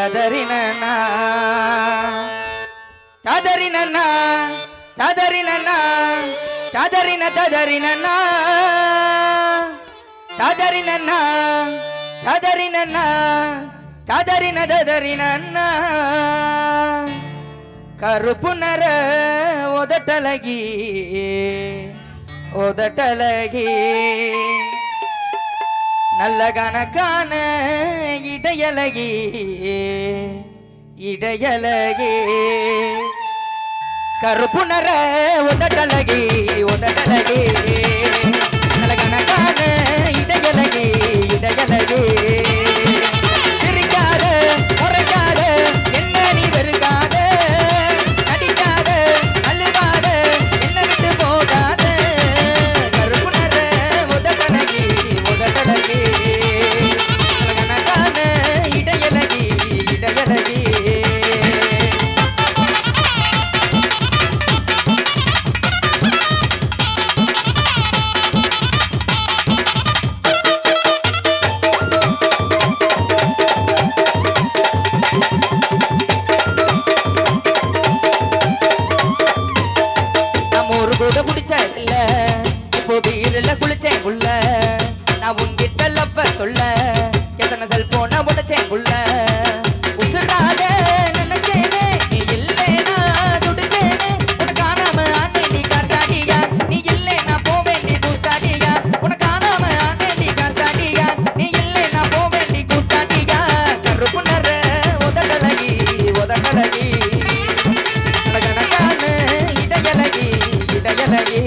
ತದರಿ ನನ್ನ ತದರಿ ನನ್ನ ತದರಿ ನನ್ನ ತದರಿನ ತದರಿ ನನ್ನ ನನ್ನ ನನ್ನ ತದರಿನ ತದರಿ ನನ್ನ ಒದಟಲಗಿ ಒದಟಲಗಿ. நல்ல கணக்கான இடையலகி இடையலகி. கருப்புணர உதட்டலகி. ஒரு கூட குடிச்ச இல்ல. இப்போ பீரில் குளிச்சேன் உள்ள. நான் உன்கிட்ட லப்ப சொல்ல. எத்தனை செல்போனை உடைச்சேன் உள்ள. இடையலகி அடி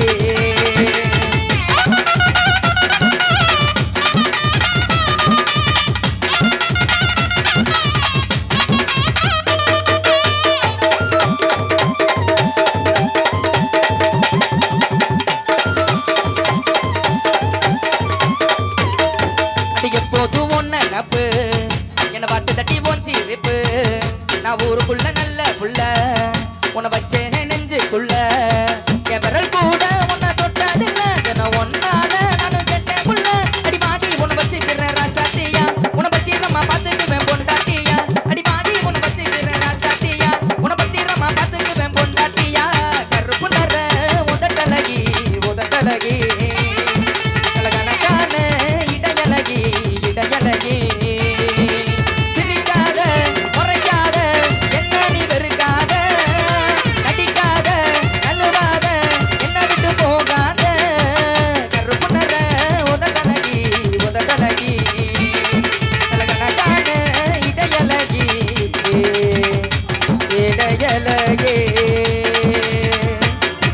என்ன பாட்டு தட்டி ஓன் நான் ஊருக்குள்ள நல்ல புள்ள உன்னை வச்சேன் Vaya perro el